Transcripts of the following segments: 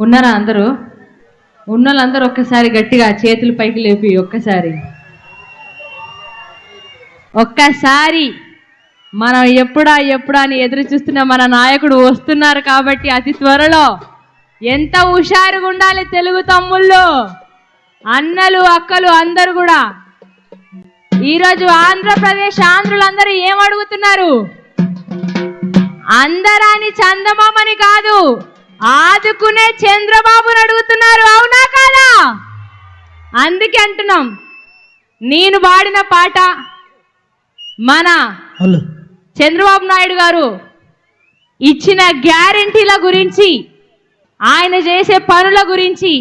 ఉన్నారా అందరూ? ఉన్న వాళ్ళందరూ ఒక్కసారి గట్టిగా చేతులు పైకి లేపి ఒక్కసారి. ఒక్కసారి మనం ఎప్పుడా ఎప్పుడా అని ఎదురు చూస్తున్న మన నాయకుడు వస్తున్నారు కాబట్టి అతి త్వరలో ఎంత హుషారుగా ఉండాలి తెలుగు తమ్ముళ్ళు? అన్నలు అక్కలు అందరు కూడా. ఈరోజు ఆంధ్రప్రదేశ్ ఆంధ్రులందరూ ఏం అడుగుతున్నారు? అందరాని చందమామని కాదు. ఆదుకునే చంద్రబాబుని అడుగుతున్నారు. అవునా కాదా? అందుకే అంటున్నాం. నేను పాడిన పాట మన చంద్రబాబు నాయుడు గారు ఇచ్చిన గ్యారంటీల గురించి ఆయన చేసే పనుల గురించి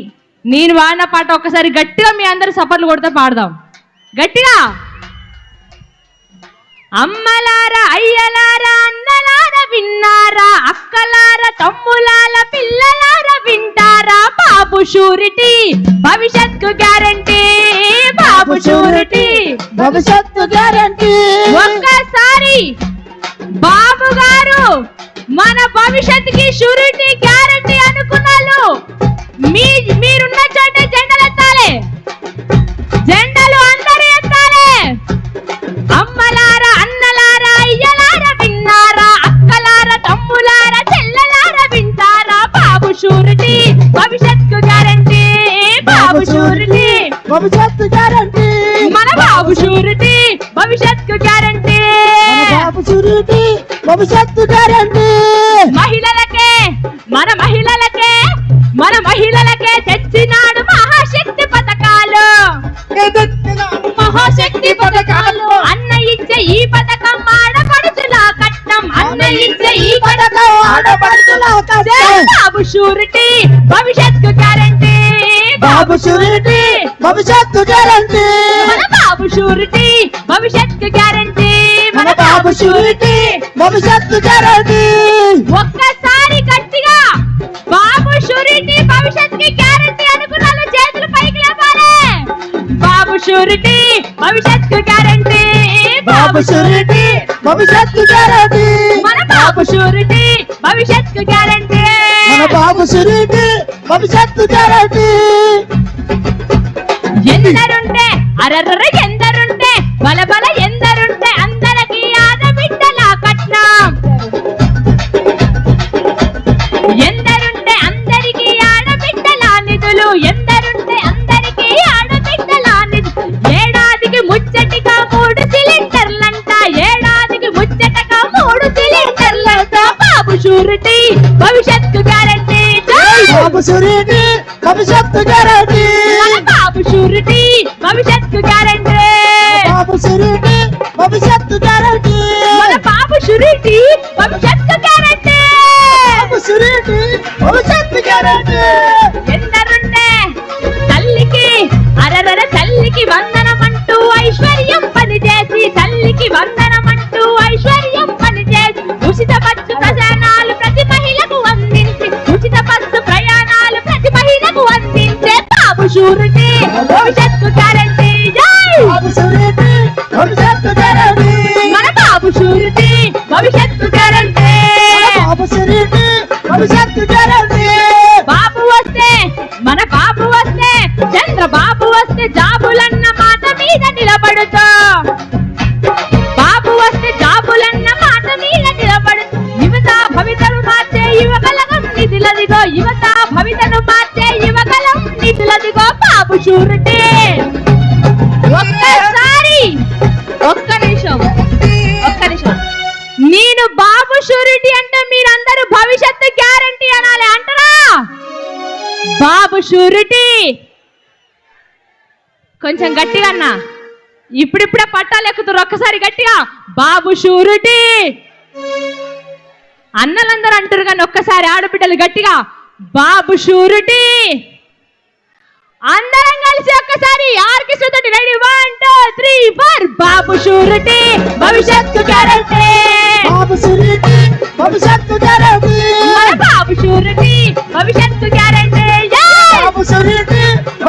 నేను వాడిన పాట ఒక్కసారి గట్టిగా మీ అందరు సపర్లు కొడితే పాడదాం. గట్టిగా? అమ్మలారా అయ్యలారా అన్నలారా విన్నారా అక్కలారా తమ్ములాల పిల్లలారా వింటారా బాబు షూరిటీ? భవిష్యత్కు గ్యారంటీ బాబు షూరిటీ. భవిష్యత్తు గ్యారంటీ. ఒక్కసారి బాబు గారు మన భవిష్యత్తుకి షూరిటీ గ్యారంటీ షూరిటీ భవిష్యత్కు గ్యారంటీ బాబు షూరిటీ. భవిష్యత్తు గ్యారంటీ. మన బాబు షూరిటీ భవిష్యత్కు గ్యారంటీ. బాబు భవిష్యత్తు గ్యారంటీ. మహిళలకే మన మహిళలకే మన మహిళలకే ఈ పథకం. జై బాబు షూరిటీ భవిష్యత్కు గ్యారంటీ. బాబు సురీటి భవిష్యత్తు గ్యారంటీ. మన బాబు షూరిటీ భవిష్యత్కు గ్యారంటీ. మన బాబు సురీటి భవిష్యత్తు గ్యారంటీ. ఒక్కసారి గట్టిగా బాబు షూరిటీ భవిష్యత్కి గ్యారంటీ అనుకున్నాను చేతులు పైకి లేపాలి. బాబు షూరిటీ భవిష్యత్కు గ్యారంటీ. బాబు సురీటి భవిష్యత్తు గ్యారంటీ. మన బాబు షూరిటీ భవిష్యత్కు గ్యారంటీ. మన బాబు సురీటి భవిష్యత్తు గ్యారంటీ. ఎందరుంటే అరర్ర ఎందరుంటే బల బల ఎందరుంటే బాబు సురీటి భవిష్యత్తు గ్యారంటీ. బాబు షూరిటీ భవిష్యత్తు గ్యారంటీ. బాబు సురీటి భవిష్యత్తు గ్యారంటీ. బాబు షూరిటీ భవిష్యత్తు గ్యారంటీ. బాబు సురీటి భవిష్యత్తు గ్యారంటీ. ఎందరుంటే తల్లికి అరరర తల్లికి వందనమంటూ ఐశ్వర్యం పనిచేసి తల్లికి వందనమంటూ షూరిటీ కొంచెం గట్టిగా అన్నా. ఇప్పుడిప్పుడే పట్టాలు ఎక్కుతారు ఒక్కసారి గట్టిగా. బాబు షూరిటీ అన్నలందరూ అంటారు కానీ ఒక్కసారి ఆడబిడ్డలు గట్టిగా. బాబు షూరిటీ అందరం కలిసి ఒక్కసారి ఆర్కెస్ట్రా తోటి ready. One two three four. Babu surety భవిష్యత్తు గ్యారంటీ. బాబు షూరిటీ భవిష్యత్తు గ్యారంటీ.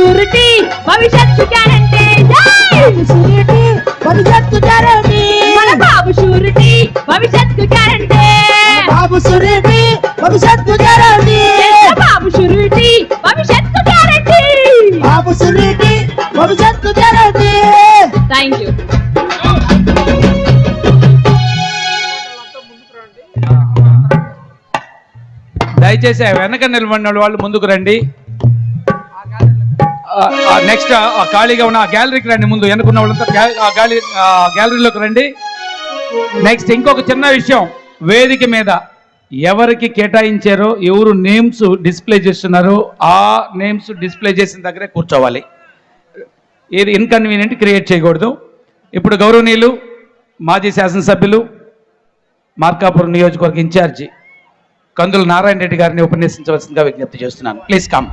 షూరిటీ భవిష్యత్తు గ్యారంటీ. షూరిటీ భవిష్యత్తు గ్యారంటీ. మన బాబు షూరిటీ భవిష్యత్తు గ్యారంటీ. బాబు షూరిటీ భవిష్యత్తు గ్యారంటీ. బాబు షూరిటీ భవిష్యత్తు గ్యారంటీ. బాబు షూరిటీ భవిష్యత్తు గ్యారంటీ. థ్యాంక్ యూ దయచేసి వెనక నిలబడిన వాళ్ళు ముందుకు రండి. నెక్స్ట్ ఖాళీగా ఉన్న గ్యాలరీకి రండి ముందు. ఎన్నుకున్న వాళ్ళంతా గ్యాలరీ గ్యాలరీలోకి రండి. నెక్స్ట్ ఇంకొక చిన్న విషయం. వేదిక మీద ఎవరికి కేటాయించారో ఎవరు నేమ్స్ డిస్ప్లే చేస్తున్నారో ఆ నేమ్స్ డిస్ప్లే చేసిన దగ్గరే కూర్చోవాలి. ఏది ఇన్కన్వీనియంట్ క్రియేట్ చేయకూడదు. ఇప్పుడు గౌరవనీయులు మాజీ శాసనసభ్యులు మార్కాపురం నియోజకవర్గ ఇన్ఛార్జి కందుల నారాయణ రెడ్డి గారిని ఉపన్యసించవలసిందిగా విజ్ఞప్తి చేస్తున్నాను. Please come